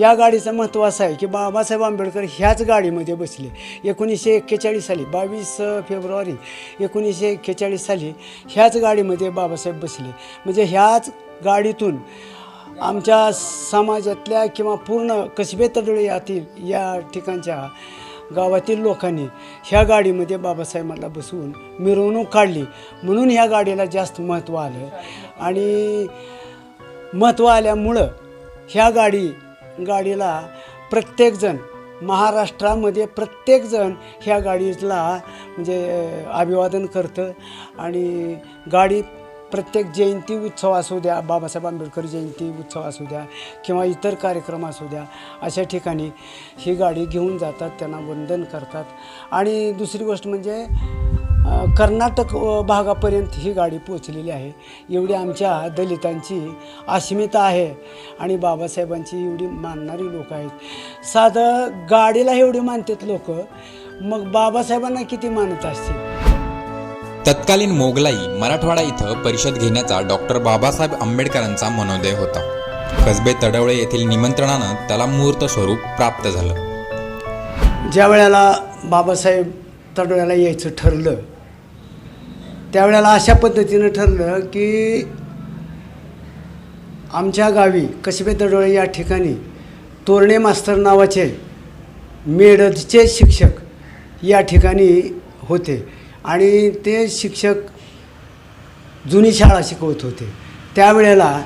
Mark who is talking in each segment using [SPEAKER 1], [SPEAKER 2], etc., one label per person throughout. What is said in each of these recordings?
[SPEAKER 1] या गाडीचं महत्त्व असं आहे की बाबासाहेब आंबेडकर ह्याच गाडीमध्ये बसले. एकोणीसशे एक्केचाळीस साली बावीस फेब्रुवारी एकोणीसशे एक्केचाळीस साली ह्याच गाडीमध्ये बाबासाहेब बसले. म्हणजे ह्याच गाडीतून आमच्या समाजातल्या किंवा पूर्ण कसबे यातील या ठिकाणच्या गावातील लोकांनी ह्या गाडीमध्ये बाबासाहेबांना बसवून मिरवणूक काढली. म्हणून ह्या गाडीला जास्त महत्त्व आलं. आणि महत्त्व आल्यामुळं ह्या गाडी गाडीला प्रत्येकजण महाराष्ट्रामध्ये प्रत्येकजण ह्या गाडीला म्हणजे अभिवादन करतं. आणि गाडी प्रत्येक जयंती उत्सव असू द्या बाबासाहेब आंबेडकर जयंती उत्सव असू द्या किंवा इतर कार्यक्रम असू द्या अशा ठिकाणी ही गाडी घेऊन जातात त्यांना वंदन करतात. आणि दुसरी गोष्ट म्हणजे कर्नाटक भागापर्यंत ही गाडी पोचलेली आहे. एवढी आमच्या दलितांची अस्मिता आहे आणि बाबासाहेबांची एवढी मानणारी लोक आहेत. साधं गाडीला एवढी मानतात लोक मग बाबासाहेबांना किती मानत असतील?
[SPEAKER 2] तत्कालीन मोगलाई मराठवाडा इथं परिषद घेण्याचा डॉक्टर बाबासाहेब आंबेडकरांचा मनोदय होता. कसबे तडवळे येथील निमंत्रणानं त्याला मूर्त स्वरूप प्राप्त झालं.
[SPEAKER 1] ज्या वेळेला बाबासाहेब तडोळ्याला यायचं ठरलं त्यावेळेला अशा पद्धतीनं ठरलं की आमच्या गावी कसबे दडोळे या ठिकाणी तोरणे मास्तर नावाचे मेडचे शिक्षक या ठिकाणी होते. आणि ते शिक्षक जुनी शाळा शिकवत होते. त्यावेळेला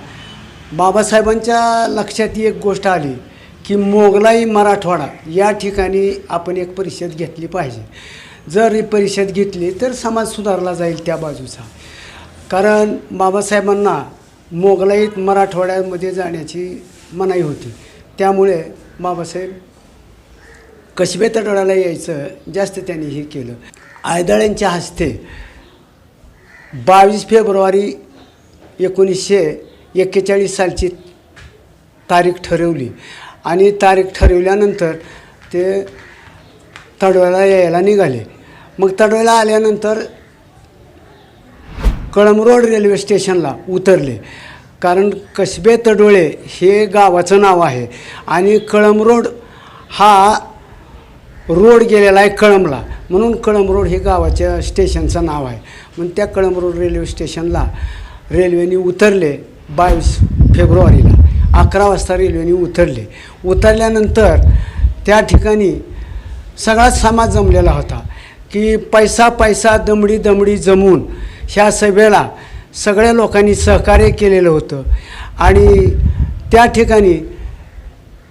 [SPEAKER 1] बाबासाहेबांच्या लक्षात एक गोष्ट आली की मोगलाई मराठवाडा या ठिकाणी आपण एक परिषद घेतली पाहिजे. जर ही परिषद घेतली तर समाज सुधारला जाईल त्या बाजूचा. कारण बाबासाहेबांना मोगलाईत मराठवाड्यामध्ये जाण्याची मनाई होती. त्यामुळे बाबासाहेब कसबे तटोळ्याला यायचं जास्त त्यांनी हे केलं. आयदळ्यांच्या हस्ते बावीस फेब्रुवारी एकोणीसशे एक्केचाळीस सालची तारीख ठरवली. आणि तारीख ठरवल्यानंतर ते तडोळ्याला यायला निघाले. मग तडवेला आल्यानंतर कळमरोड रेल्वे स्टेशनला उतरले. कारण कसबे तडोळे हे गावाचं नाव आहे आणि कळमरोड हा रोड गेलेला आहे कळमला. म्हणून कळमरोड हे गावाच्या स्टेशनचं नाव आहे. म्हणून त्या कळमरोड रेल्वे स्टेशनला रेल्वेने उतरले बावीस फेब्रुवारीला. अकरा वाजता रेल्वेने उतरले. उतरल्यानंतर त्या ठिकाणी सगळाच समाज जमलेला होता. की पैसा पैसा दमडी दमडी जमून ह्या सभेला सगळ्या लोकांनी सहकार्य केलेलं होतं. आणि त्या ठिकाणी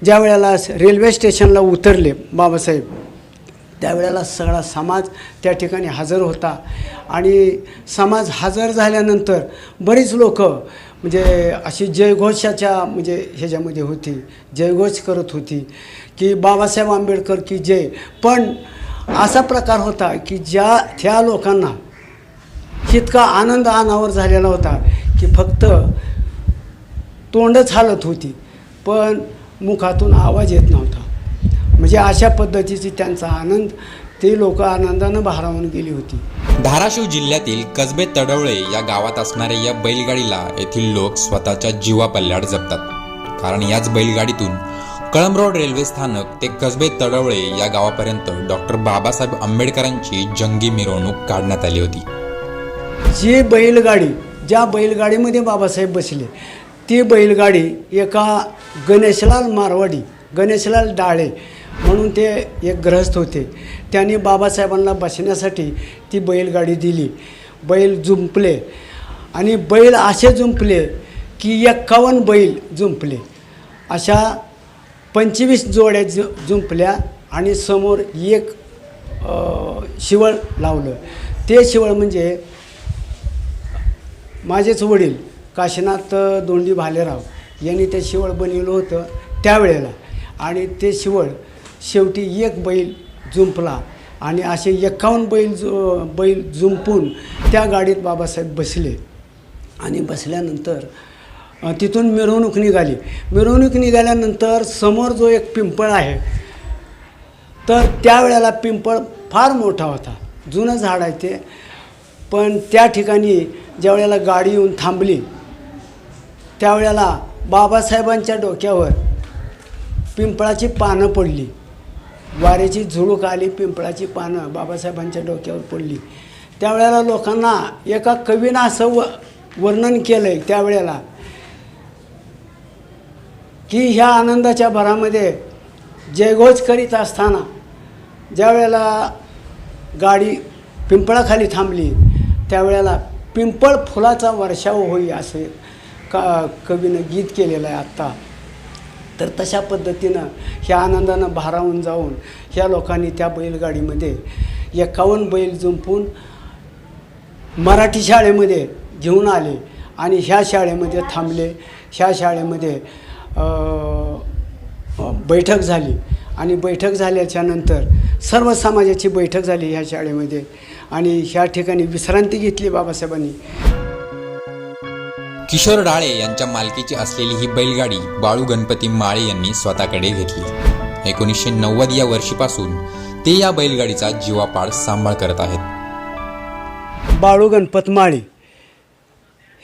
[SPEAKER 1] ज्या वेळेला रेल्वे स्टेशनला उतरले बाबासाहेब त्यावेळेला सगळा समाज त्या ठिकाणी हजर होता. आणि समाज हजर झाल्यानंतर बरीच लोक म्हणजे अशी जयघोषाच्या म्हणजे ह्याच्यामध्ये होती जयघोष करत होती की बाबासाहेब आंबेडकर की जय. पण असा प्रकार होता की ज्या त्या लोकांना इतका आनंद अनावर झालेला होता की फक्त तोंडच हालत होती पण मुखातून आवाज येत नव्हता. म्हणजे अशा पद्धतीची त्यांचा आनंद ते लोक आनंदानं भारावून गेली होती.
[SPEAKER 2] धाराशिव जिल्ह्यातील कसबे तडवळे या गावात असणाऱ्या या बैलगाडीला येथील लोक स्वतःच्या जीवापल्ल्याड जपतात. कारण याच बैलगाडीतून कळमरोड रेल्वे स्थानक ते कसबे तडवळे या गावापर्यंत डॉक्टर बाबासाहेब आंबेडकरांची जंगी मिरवणूक काढण्यात आली होती.
[SPEAKER 1] जी बैलगाडी ज्या बैलगाडीमध्ये बाबासाहेब बसले ती बैलगाडी एका गणेशलाल मारवाडी गणेशलाल डाळे म्हणून ते एक ग्रहस्थ होते. त्यांनी बाबासाहेबांना बसण्यासाठी ती बैलगाडी दिली. बैल जुंपले आणि बैल असे जुंपले की एक्कावन्न बैल जुंपले. अशा पंचवीस जोड्या जु जुंपल्या आणि समोर एक शिवळ लावलं. ते शिवळ म्हणजे माझेच वडील काशीनाथ दोंडी भालेराव यांनी ते शिवळ बनवलं होतं त्यावेळेला. आणि ते शिवळ शेवटी एक बैल जुंपला आणि असे एकावन्न बैल जु बैल जुंपून त्या गाडीत बाबासाहेब बसले. आणि बसल्यानंतर तिथून मिरवणूक निघाली. मिरवणूक निघाल्यानंतर समोर जो एक पिंपळ आहे तर त्यावेळेला पिंपळ फार मोठा होता. जुनं झाड आहे ते. पण त्या ठिकाणी ज्यावेळेला गाडी येऊन थांबली त्यावेळेला बाबासाहेबांच्या डोक्यावर पिंपळाची पानं पडली. वाऱ्याची झुळूक आली पिंपळाची पानं बाबासाहेबांच्या डोक्यावर पडली. त्यावेळेला लोकांना एका कवीनं असं व वर्णन केलं आहे त्यावेळेला. की ह्या आनंदाच्या भरामध्ये जयघोष करीत असताना ज्यावेळेला गाडी पिंपळाखाली थांबली त्यावेळेला पिंपळ फुलाचा वर्षाव होई असे का कवीनं गीत केलेलं आहे आत्ता. तर तशा पद्धतीनं ह्या आनंदानं भारावून जाऊन ह्या लोकांनी त्या बैलगाडीमध्ये एकावन्न बैल जुंपून मराठी शाळेमध्ये घेऊन आले आणि ह्या शाळेमध्ये थांबले. ह्या शाळेमध्ये बैठक झाली. आणि बैठक झाल्याच्यानंतर सर्व समाजाची बैठक झाली ह्या शाळेमध्ये. आणि ह्या ठिकाणी विश्रांती घेतली बाबासाहेबांनी.
[SPEAKER 2] किशोर डाळे यांच्या मालकीची असलेली ही बैलगाडी बाळू गणपती माळे यांनी स्वतःकडे घेतली. एकोणीसशे नव्वद या वर्षीपासून ते या बैलगाडीचा जीवापाड सांभाळ करत आहेत.
[SPEAKER 1] बाळू गणपत माळी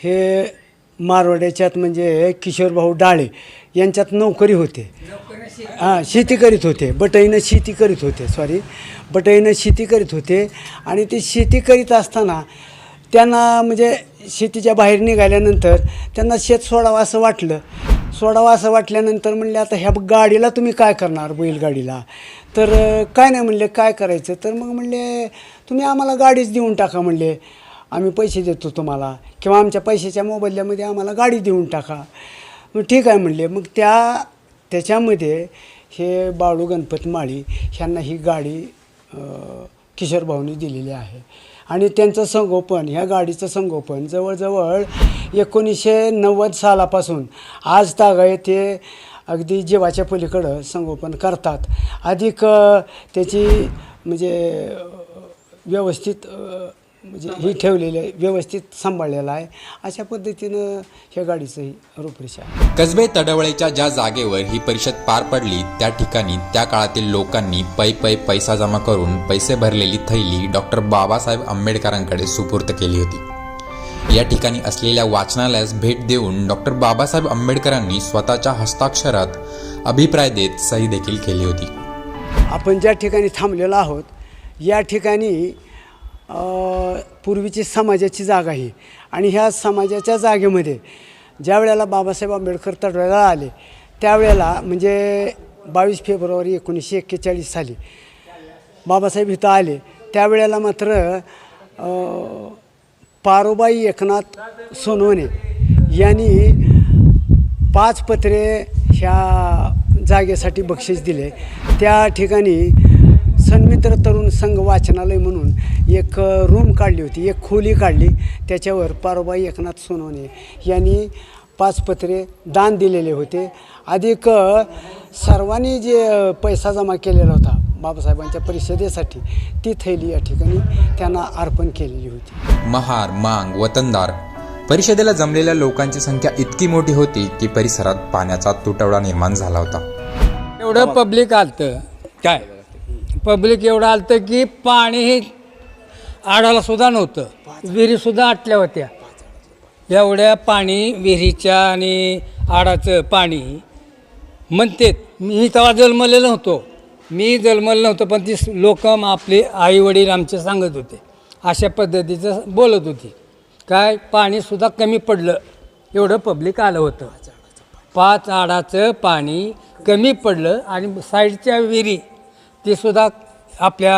[SPEAKER 1] हे मारवाड्याच्यात म्हणजे किशोरभाऊ डाळे यांच्यात नोकरी होते. हां शेती करीत होते. बटईनं शेती करीत होते सॉरी बटईनं शेती करीत होते आणि ते शेती करीत असताना त्यांना म्हणजे शेतीच्या बाहेर निघाल्यानंतर त्यांना शेत सोडावं असं वाटलं. सोडावं असं वाटल्यानंतर म्हणले आता ह्या गाडीला तुम्ही काय करणार बैलगाडीला? तर काय नाही म्हणले काय करायचं? तर मग म्हणले तुम्ही आम्हाला गाडीच देऊन टाका म्हणले. आम्ही पैसे देतो तुम्हाला किंवा आमच्या पैशाच्या मोबदल्यामध्ये आम्हाला गाडी देऊन टाका. मग ठीक आहे म्हणले. मग त्या त्याच्यामध्ये हे बाळू गणपत माळी ह्यांना ही गाडी अं, किशोर भाऊनी दिलेली आहे. आणि त्यांचं संगोपन ह्या गाडीचं संगोपन जवळजवळ एकोणीसशे नव्वद सालापासून आज तागाय ते अगदी जीवाच्या पलीकडं संगोपन करतात. अधिक त्याची म्हणजे व्यवस्थित म्हणजे ही ठेवलेली आहे व्यवस्थित सांभाळलेलं आहे. अशा पद्धतीनं ह्या गाडीचंही रूपरेषा आहे.
[SPEAKER 2] कसबे तडवळेच्या ज्या जागेवर ही परिषद पार पडली त्या ठिकाणी त्या काळातील लोकांनी पै पै पैसा जमा करून पैसे भरलेली थैली डॉक्टर बाबासाहेब आंबेडकरांकडे सुपूर्त केली होती. या ठिकाणी असलेल्या वाचनालयास भेट देऊन डॉक्टर बाबासाहेब आंबेडकरांनी स्वतःच्या हस्ताक्षरात अभिप्राय देत सही देखील केली होती.
[SPEAKER 1] आपण ज्या ठिकाणी थांबलेलो आहोत या ठिकाणी पूर्वीची समाजाची जागा आहे आणि ह्या समाजाच्या जागेमध्ये ज्या वेळेला बाबासाहेब आंबेडकर तडवायला आले त्यावेळेला म्हणजे बावीस फेब्रुवारी एकोणीसशे एक्केचाळीस साली बाबासाहेब इथं आले. त्यावेळेला मात्र पारोबाई एकनाथ सोनवणे यांनी पाच पत्रे ह्या जागेसाठी बक्षीस दिले. त्या ठिकाणी सन्मित्र तरुण संघ वाचनालय म्हणून एक रूम काढली होती एक खोली काढली. त्याच्यावर पारोबाई एकनाथ सोनवणे यांनी पाच पत्रे दान दिलेले होते. अधिक सर्वांनी जे पैसा जमा केलेला होता बाबासाहेबांच्या परिषदेसाठी ती थैली या ठिकाणी त्यांना अर्पण केलेली होती.
[SPEAKER 2] महार मांग वतनदार. परिषदेला जमलेल्या लोकांची संख्या इतकी मोठी होती की परिसरात पाण्याचा तुटवडा निर्माण झाला होता.
[SPEAKER 3] एवढं पब्लिक आलतं. काय? पब्लिक एवढं आलतं की पाणी आडाला सुद्धा नव्हतं. विहिरीसुद्धा आटल्या होत्या. एवढ्या पाणी विहिरीच्या आणि आडाचं पाणी म्हणतेत. मी तेव्हा जन्मलेलं नव्हतो. मी जन्मलेलं नव्हतं पण ती लोक आपले आईवडील आमचे सांगत होते. अशा पद्धतीचं बोलत होती. काय? पाणीसुद्धा कमी पडलं. एवढं पब्लिक आलं होतं. पाच आडाचं पाणी कमी पडलं आणि साईडच्या विहिरी ती सुद्धा आपल्या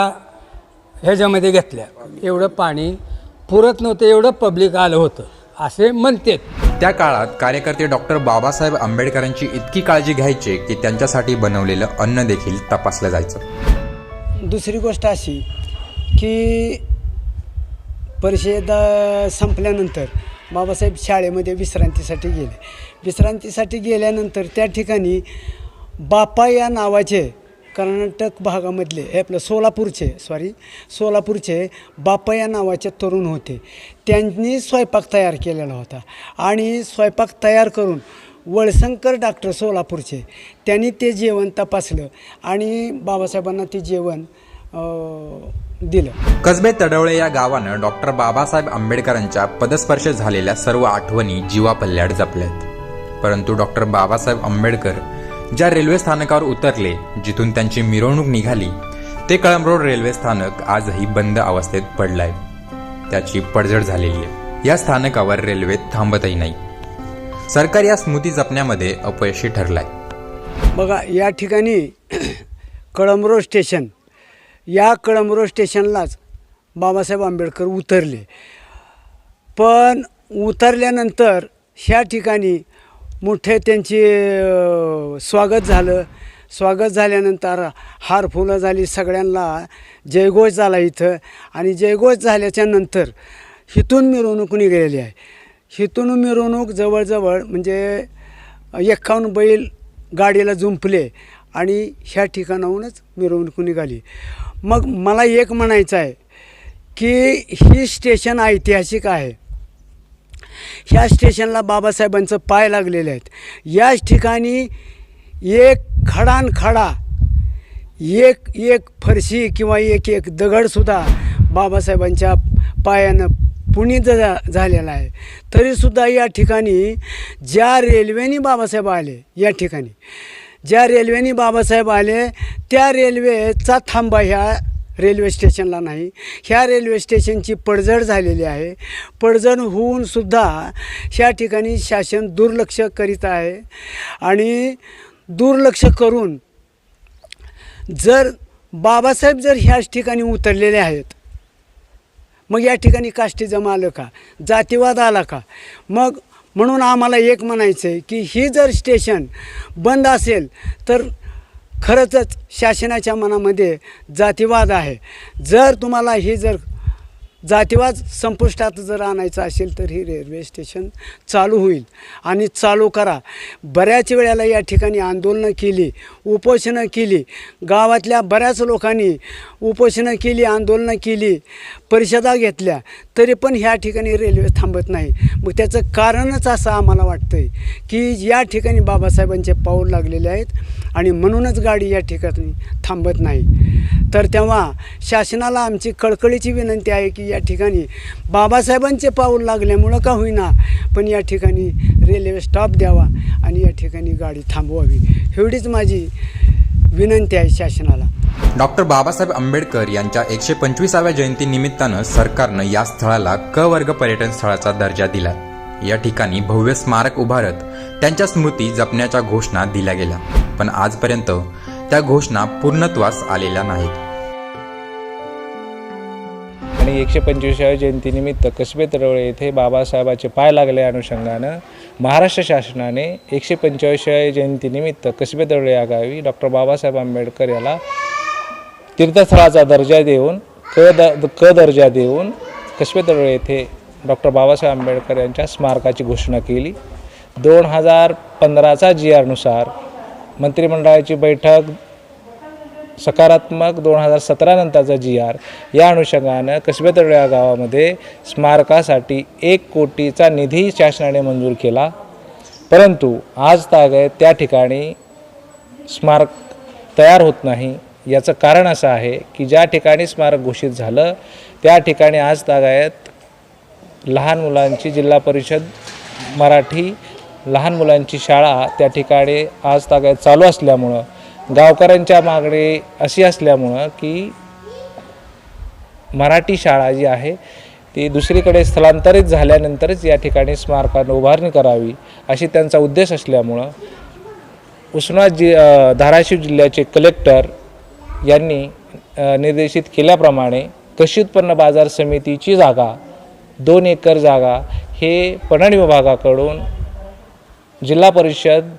[SPEAKER 3] ह्याच्यामध्ये घेतल्या. एवढं पाणी पुरत नव्हतं एवढं पब्लिक आलं होतं असे म्हणतात.
[SPEAKER 2] त्या काळात कार्यकर्ते डॉक्टर बाबासाहेब आंबेडकरांची इतकी काळजी घ्यायचे की त्यांच्यासाठी बनवलेलं अन्न देखील तपासलं जायचं.
[SPEAKER 1] दुसरी गोष्ट अशी की परिषद संपल्यानंतर बाबासाहेब शाळेमध्ये विश्रांतीसाठी गेले. विश्रांतीसाठी गेल्यानंतर त्या ठिकाणी बापा या नावाचे कर्नाटक भागामधले हे आपलं सोलापूरचे सॉरी सोलापूरचे बापा या नावाचे तरुण होते. त्यांनी स्वयंपाक तयार केलेला होता. आणि स्वयंपाक तयार करून वळसंकर डॉक्टर सोलापूरचे त्यांनी ते जेवण तपासलं आणि बाबासाहेबांना ते जेवण दिलं.
[SPEAKER 2] कसबे तडवळे या गावानं डॉक्टर बाबासाहेब आंबेडकरांच्या पदस्पर्श झालेल्या सर्व आठवणी जीवापल्ल्याड जपल्यात. परंतु डॉक्टर बाबासाहेब आंबेडकर ज्या रेल्वे स्थानकावर उतरले जिथून त्यांची मिरवणूक निघाली ते कळमरोड रेल्वे स्थानक आजही बंद अवस्थेत पडलंय. त्याची पडझड झालेली आहे. या स्थानकावर रेल्वे थांबतही नाही. सरकार या स्मृती जपण्यामध्ये अपयशी ठरलाय.
[SPEAKER 1] बघा या ठिकाणी कळमरो स्टेशन या कळमरोड स्टेशनलाच बाबासाहेब आंबेडकर उतरले. पण उतरल्यानंतर ह्या ठिकाणी मोठे त्यांचे स्वागत झालं. स्वागत झाल्यानंतर हार फुलं झाली सगळ्यांना. जयघोष झाला इथं. आणि जयघोष झाल्याच्यानंतर हिथून मिरवणूक निघालेली आहे. हिथून मिरवणूक जवळजवळ म्हणजे एक्कावन्न बैल गाडीला जुंपले आणि ह्या ठिकाणाहूनच मिरवणूक निघाली. मग मला एक म्हणायचं आहे की ही स्टेशन ऐतिहासिक आहे. ह्या स्टेशनला बाबासाहेबांचं पाय लागलेले आहेत. याच ठिकाणी एक खडान खडा एक एक फरशी किंवा एक एक दगडसुद्धा बाबासाहेबांच्या पायानं पुणित झा झालेला आहे. तरीसुद्धा या ठिकाणी ज्या रेल्वेने बाबासाहेब आले या ठिकाणी ज्या रेल्वेने बाबासाहेब आले त्या रेल्वेचा थांबा ह्या रेल्वे स्टेशनला नाही. ह्या रेल्वे स्टेशनची पडझड झालेली आहे. पडझड होऊन सुद्धा ह्या ठिकाणी शासन दुर्लक्ष करीत आहे. आणि दुर्लक्ष करून जर बाबासाहेब जर ह्याच ठिकाणी उतरलेले आहेत मग या ठिकाणी कास्टिजम आलं का जातीवाद आला का? मग म्हणून आम्हाला एक म्हणायचं आहे की ही जर स्टेशन बंद असेल तर खरंचच शासनाच्या मनामध्ये जातीवाद आहे. जर तुम्हाला ही जर जातीवाद संपुष्टात जर आणायचं असेल तर ही रेल्वे स्टेशन चालू होईल. आणि चालू करा. बऱ्याच वेळेला या ठिकाणी आंदोलनं केली उपोषणं केली. गावातल्या बऱ्याच लोकांनी उपोषणं केली आंदोलनं केली परिषदा घेतल्या. तरी पण ह्या ठिकाणी रेल्वे थांबत नाही. मग त्याचं कारणच असं आम्हाला वाटतं आहे की या ठिकाणी बाबासाहेबांचे पाऊल लागलेले आहेत. आणि म्हणूनच गाडी या ठिकाणी थांबत नाही. तर तेव्हा शासनाला आमची कळकळीची विनंती आहे की या ठिकाणी बाबासाहेबांचे पाऊल लागल्यामुळं का होईना पण या ठिकाणी रेल्वे स्टॉप द्यावा आणि या ठिकाणी गाडी थांबवावी. एवढीच माझी विनंती आहे शासनाला.
[SPEAKER 2] डॉक्टर बाबासाहेब आंबेडकर यांच्या एकशे पंचवीसाव्या जयंती निमित्तानं सरकारनं या स्थळाला क वर्ग पर्यटन स्थळाचा दर्जा दिला. या ठिकाणी भव्य स्मारक उभारत त्यांच्या स्मृती जपण्याच्या घोषणा दिल्या गेल्या. पण आजपर्यंत त्या घोषणा पूर्णत्वास आलेल्या नाहीत.
[SPEAKER 4] आणि एकशे पंचवीसाव्या जयंतीनिमित्त कसबे तडवळे येथे बाबासाहेबाचे पाय लागल्या अनुषंगानं महाराष्ट्र शासनाने एकशे पंचवीसाव्या जयंतीनिमित्त कसबे तडवळे या गावी डॉक्टर बाबासाहेब आंबेडकर याला तीर्थस्थळाचा दर्जा देऊन क द क दर्जा देऊन कसबे तडवळे येथे डॉक्टर बाबासाहेब आंबेडकर यांच्या स्मारकाची घोषणा केली. दोन हजार पंधराचा जी आरनुसार मंत्रिमंडळाची बैठक सकारात्मक दोन हजार सतरा नंतरचा जी आर. या अनुषंगानं कसबे तळ्या गावामध्ये स्मारकासाठी एक कोटीचा निधी शासनाने मंजूर केला. परंतु आज तागत त्या ठिकाणी स्मारक तयार होत नाही. याचं कारण असं आहे की ज्या ठिकाणी स्मारक घोषित झालं त्या ठिकाणी आज तागायत लहान मुलांची जिल्हा परिषद मराठी लहान मुलांची शाळा त्या ठिकाणी आज तागायत चालू असल्यामुळं गावकऱ्यांच्या मागणी अशी असल्यामुळं की मराठी शाळा जी आहे ती दुसरीकडे स्थलांतरित झाल्यानंतरच या ठिकाणी स्मारकानं उभारणी करावी अशी त्यांचा उद्देश असल्यामुळं उस्मा जि धाराशिव जिल्ह्याचे कलेक्टर यांनी निर्देशित केल्याप्रमाणे कृषी उत्पन्न बाजार समितीची जागा दोन एकर जागा हे पणन विभागाकडून जिल्हा परिषद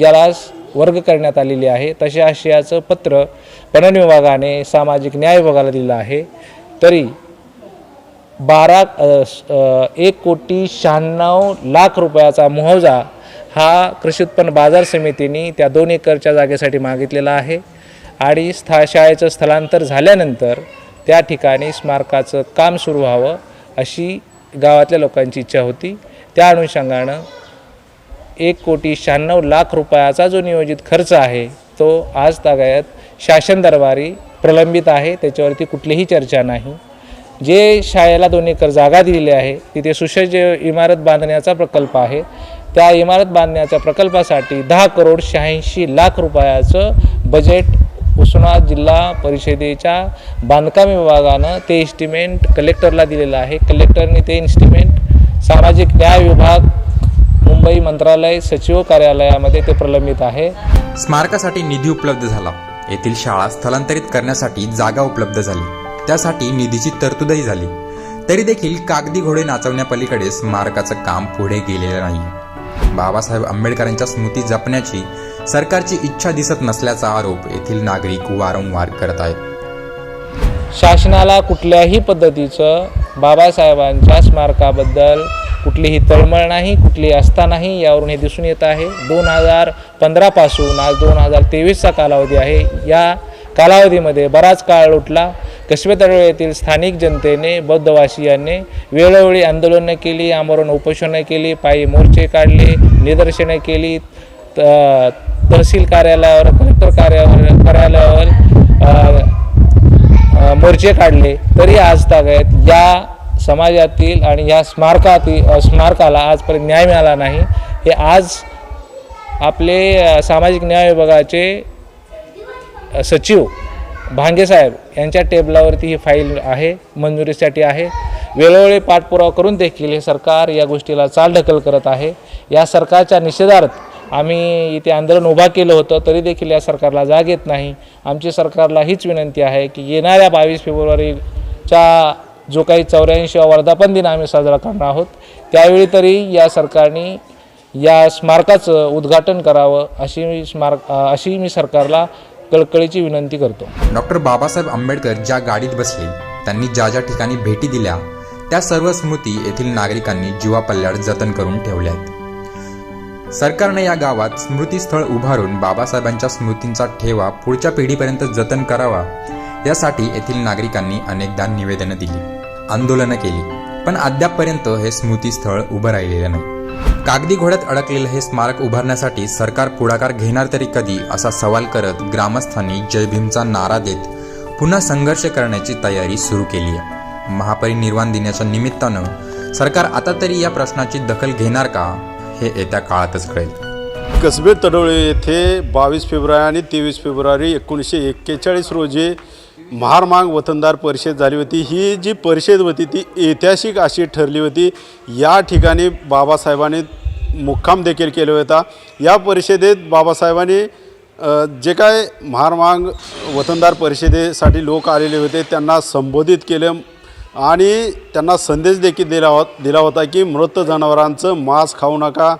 [SPEAKER 4] याला वर्ग करण्यात आलेली आहे. तसे आशयाचं पत्र पणन विभागाने सामाजिक न्याय विभागाला दिलं आहे. तरी बारा एक कोटी शहाण्णव लाख रुपयाचा मुआवजा हा कृषी उत्पन्न बाजार समितीने त्या दोन एकरच्या जागेसाठी मागितलेला आहे. आणि स्था शाळेचं स्थलांतर झाल्यानंतर त्या ठिकाणी स्मारकाचं काम सुरू व्हावं अशी गावातल्या लोकांची इच्छा होती. त्या अनुषंगानं एक कोटी शहाण्णव लाख रुपयाचा जो नियोजित खर्च आहे तो आज तागायत शासन दरबारी प्रलंबित आहे त्याच्यावरती कुठलीही चर्चा नाही. जे शाळेला दोन एकर जागा दिलेली आहे तिथे सुसज्ज इमारत बांधण्याचा प्रकल्प आहे. त्या इमारत बांधण्याच्या प्रकल्पासाठी दहा करोड शहाऐंशी लाख रुपयाचं बजेट उस्मानाबाद जिल्हा परिषदेच्या बांधकाम विभागानं ते इस्टिमेंट कलेक्टरला दिलेलं आहे. कलेक्टरने ते इन्स्टिमेंट सामाजिक न्याय विभाग मुंबई मंत्रालय सचिव कार्यालयामध्ये ते प्रलंबित आहे.
[SPEAKER 2] स्मारकासाठी निधी उपलब्ध झाला. येथील शाळा स्थलांतरित करण्यासाठी जागा उपलब्ध झाली. त्यासाठी निधीची तरतूदही झाली. तरी देखील कागदी घोडे नाचवण्यापलीकडे स्मारकाचं काम पुढे गेलेलं नाही. बाबासाहेब आंबेडकरांच्या स्मृती जपण्याची सरकारची इच्छा दिसत नसल्याचा आरोप येथील नागरिक वारंवार करत आहेत.
[SPEAKER 4] शासनाला कुठल्याही पद्धतीचं बाबासाहेबांच्या स्मारकाबद्दल कुठलीही तळमळ नाही कुठली आस्था नाही यावरून हे दिसून येत आहे. दोन हजार पंधरापासून आज दोन हजार तेवीसचा कालावधी आहे. या कालावधीमध्ये बराच काळ उठला कसबे येथील स्थानिक जनतेने बौद्धवासियांनी वेळोवेळी आंदोलनं केली आमरण उपोषणं केली पायी मोर्चे काढले निदर्शनं केली. त तहसील कार्यालयावर कलेक्टर कार्यालयावर कार्यालयावर मोर्चे काढले. तरी आज तागत या समाजातील आणि या स्मारकातील स्मारकाला आजपर्यंत न्याय मिळाला नाही. हे आज आपले सामाजिक न्याय विभागाचे सचिव भांगेसाहेब यांच्या टेबलावरती ही फाईल आहे मंजुरीसाठी आहे. वेळोवेळी पाठपुरावा करून देखील हे सरकार या गोष्टीला चाल ढकल करत आहे. या सरकारच्या निषेधार्थ आम्ही इथे आंदोलन उभा केलं होतं तरी देखील या सरकारला जाग येत नाही. आमची सरकारला हीच विनंती आहे की येणाऱ्या बावीस फेब्रुवारीच्या जो काही चौऱ्याऐंशी वर्धापन दिन आम्ही साजरा करणार आहोत त्यावेळी तरी या सरकारने या स्मारकाचं उद्घाटन करावं अशी मी स्मारक अशी मी सरकारला कळकळीची विनंती करतो.
[SPEAKER 2] डॉक्टर बाबासाहेब आंबेडकर ज्या गाडीत बसले त्यांनी ज्या ज्या ठिकाणी भेटी दिल्या त्या सर्व स्मृती येथील नागरिकांनी जीवापल्ल्याड जतन करून ठेवल्या आहेत सरकारने या गावात स्मृतीस्थळ उभारून बाबासाहेबांच्या स्मृतींचा ठेवा पुढच्या पिढीपर्यंत जतन करावा यासाठी येथील नागरिकांनी अनेकदा निवेदनं दिली. आंदोलनं केली. पण अद्यापपर्यंत हे स्मृतीस्थळ उभं राहिलेलं नाही. कागदी घोड्यात अडकलेलं हे स्मारक उभारण्यासाठी सरकार पुढाकार घेणार तरी कधी असा सवाल करत ग्रामस्थांनी जय भीमचा नारा देत पुन्हा संघर्ष करण्याची तयारी सुरू केली आहे. महापरिनिर्वाण दिनाच्या निमित्तानं सरकार आता तरी या प्रश्नाची दखल घेणार का हे येत्या काळातच कळेल.
[SPEAKER 5] कसबे तडोळे येथे बावीस फेब्रुवारी आणि तेवीस फेब्रुवारी एकोणीसशे एक्केचाळीस रोजी महारमांग वतनदार परिषद झाली होती. ही जी परिषद होती ती ऐतिहासिक अशी ठरली होती. या ठिकाणी बाबासाहेबांनी मुक्काम देखील केला होता. या परिषदेत बाबासाहेबांनी जे काय महारमांग वतनदार परिषदेसाठी लोक आलेले होते त्यांना संबोधित केलं आणि त्यांना संदेश देखील दिला हो दिला होता की मृत जनावरांचं मांस खाऊ नका.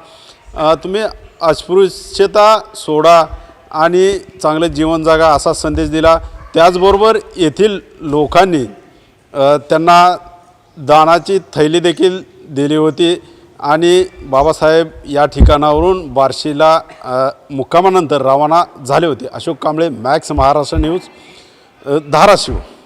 [SPEAKER 5] तुम्ही अस्पृश्यता सोडा आणि चांगलं जीवन जगा असा संदेश दिला. त्याचबरोबर येथील लोकांनी त्यांना दानाची थैली देखील दिली होती आणि बाबासाहेब या ठिकाणावरून बार्शीला मुक्कामानंतर रवाना झाले होते. Ashok Kamble Max Maharashtra news Dharashiv.